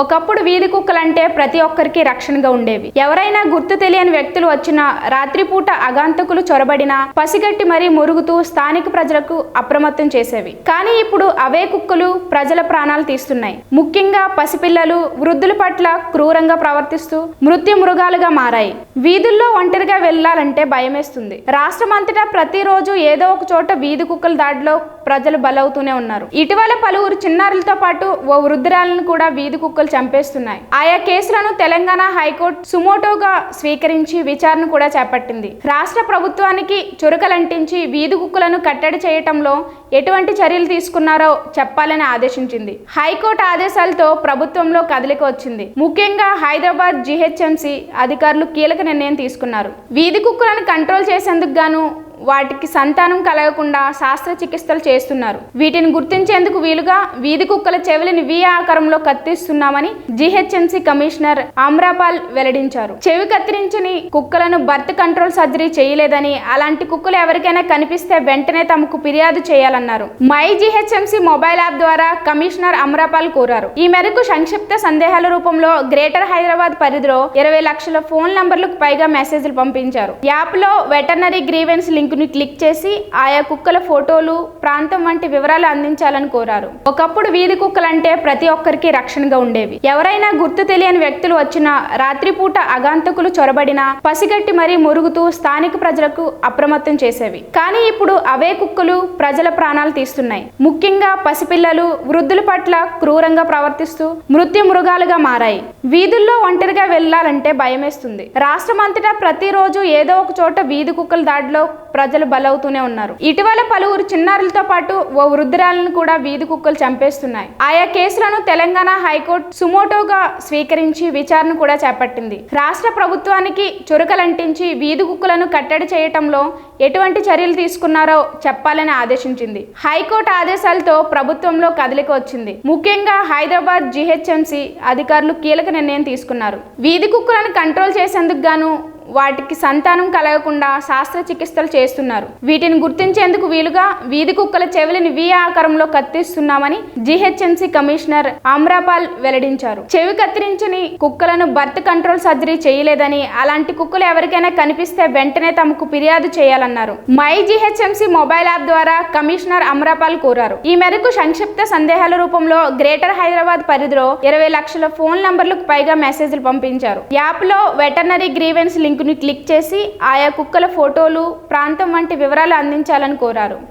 ఒకప్పుడు వీధి కుక్కలంటే ప్రతి ఒక్కరికి రక్షణగా ఉండేవి. ఎవరైనా గుర్తు తెలియని వ్యక్తులు వచ్చినా రాత్రిపూట అగాంతకులు చొరబడినా పసిగట్టి మరీ మురుగుతూ స్థానిక ప్రజలకు అప్రమత్తం చేసేవి. కానీ ఇప్పుడు అవే కుక్కలు ప్రజల ప్రాణాలు తీస్తున్నాయి. ముఖ్యంగా పసిపిల్లలు వృద్ధుల పట్ల క్రూరంగా ప్రవర్తిస్తూ మృత్యు మృగాలుగా మారాయి. వీధుల్లో ఒంటరిగా వెళ్ళాలంటే భయమేస్తుంది. రాష్ట్రమంతటా ప్రతిరోజు ఏదో ఒక చోట వీధి కుక్కల దాడిలో ప్రజలు బలవుతూనే ఉన్నారు. ఇటీవల పలువురు చిన్నారులతో పాటు ఓ వృద్ధురాలను కూడా వీధి కుక్కలు చంపేస్తున్నాయి. ఆయా కేసులను తెలంగాణ హైకోర్టు సుమోటోగా స్వీకరించి విచారణ కూడా చేపట్టింది. రాష్ట్ర ప్రభుత్వానికి చురుకలంటించి వీధి కుక్కలను కట్టడి చేయటంలో ఎటువంటి చర్యలు తీసుకున్నారో చెప్పాలని ఆదేశించింది. హైకోర్టు ఆదేశాలతో ప్రభుత్వంలో కదలిక వచ్చింది. ముఖ్యంగా హైదరాబాద్ జీహెచ్ఎంసీ అధికారులు కీలక నిర్ణయం తీసుకున్నారు. వీధి కుక్కలను కంట్రోల్ చేసేందుకు గాను వాటికి సంతానం కలగకుండా శస్త్రచికిత్సలు చేస్తున్నారు. వీటిని గుర్తించేందుకు వీలుగా వీధి కుక్కల చెవిలిని వి ఆకారంలో కత్తిస్తున్నామని జీహెచ్ఎంసీ కమిషనర్ అమ్రాపాల్ వెల్లడించారు. చెవి కత్తిరించని కుక్కలను బర్త్ కంట్రోల్ సర్జరీ చేయలేదని అలాంటి కుక్కలు ఎవరికైనా కనిపిస్తే వెంటనే తమకు ఫిర్యాదు చేయాలన్నారు. మై జీహెచ్ఎంసీ మొబైల్ యాప్ ద్వారా కమిషనర్ అమ్రాపాల్ కోరారు. ఈ మేరకు సంక్షిప్త సందేహాల రూపంలో గ్రేటర్ హైదరాబాద్ పరిధిలో ఇరవై లక్షల ఫోన్ నంబర్లకు పైగా మెసేజ్లు పంపించారు. యాప్లో వెటర్నరీ గ్రీవెన్స్ లింక్ ను క్లిక్ చేసి ఆయా కుక్కల ఫోటోలు ప్రాంతం వంటి వివరాలు అందించాలని కోరారు. ఒకప్పుడు వీధి కుక్కలంటే ప్రతి ఒక్కరికి రక్షణగా ఉండేవి. ఎవరైనా గుర్తు తెలియని వ్యక్తులు వచ్చినా రాత్రిపూట అగాంతకులు చొరబడినా పసిగట్టి మరీ మురుగుతూ స్థానిక ప్రజలకు అప్రమత్తం చేసేవి. కానీ ఇప్పుడు అవే కుక్కలు ప్రజల ప్రాణాలు తీస్తున్నాయి. ముఖ్యంగా పసిపిల్లలు వృద్ధుల పట్ల క్రూరంగా ప్రవర్తిస్తూ మృత్యు మృగాలుగా మారాయి. వీధుల్లో ఒంటరిగా వెళ్ళాలంటే భయమేస్తుంది. రాష్ట్రమంతటా ప్రతిరోజు ఏదో ఒక చోట వీధి కుక్కల దాడిలో ప్రజలు బలవుతూనే ఉన్నారు. ఇటీవల పలువురు చిన్నారులతో పాటు ఓ వృద్ధురాలను కూడా వీధి కుక్కలు చంపేస్తున్నాయి. ఆయా కేసులను తెలంగాణ హైకోర్టు సుమోటోగా స్వీకరించి విచారణ కూడా చేపట్టింది. రాష్ట్ర ప్రభుత్వానికి చురకలంటించి వీధి కుక్కలను కట్టడి చేయటంలో ఎటువంటి చర్యలు తీసుకున్నారో చెప్పాలని ఆదేశించింది. హైకోర్టు ఆదేశాలతో ప్రభుత్వంలో కదలిక వచ్చింది. ముఖ్యంగా హైదరాబాద్ జీహెచ్ఎంసీ అధికారులు కీలక నిర్ణయం తీసుకున్నారు. వీధి కుక్కలను కంట్రోల్ చేసేందుకు గాను వాటికి సంతానం కలగకుండా శస్త్రచికిత్సలు చేస్తున్నారు. వీటిని గుర్తించేందుకు వీలుగా వీధి కుక్కల చెవిలిని వి ఆకారంలో కత్తిస్తున్నామని జీహెచ్ఎంసీ కమిషనర్ ఆమ్రాపాల్ వెల్లడించారు. చెవి కత్తిరించని కుక్కలను బర్త్ కంట్రోల్ సర్జరీ చేయలేదని అలాంటి కుక్కలు ఎవరికైనా కనిపిస్తే వెంటనే తమకు ఫిర్యాదు చేయాలన్నారు. మై జీహెచ్ఎంసీ మొబైల్ యాప్ ద్వారా కమిషనర్ అమ్రాపాల్ కోరారు. ఈ మేరకు సంక్షిప్త సందేహాల రూపంలో గ్రేటర్ హైదరాబాద్ పరిధిలో ఇరవై లక్షల ఫోన్ నంబర్లకు పైగా మెసేజ్లు పంపించారు. యాప్లో వెటర్నరీ గ్రీవెన్స్ లింక్ లింక్ను క్లిక్ చేసి ఆయా కుక్కల ఫోటోలు ప్రాంతం వంటి వివరాలు అందించాలని కోరారు.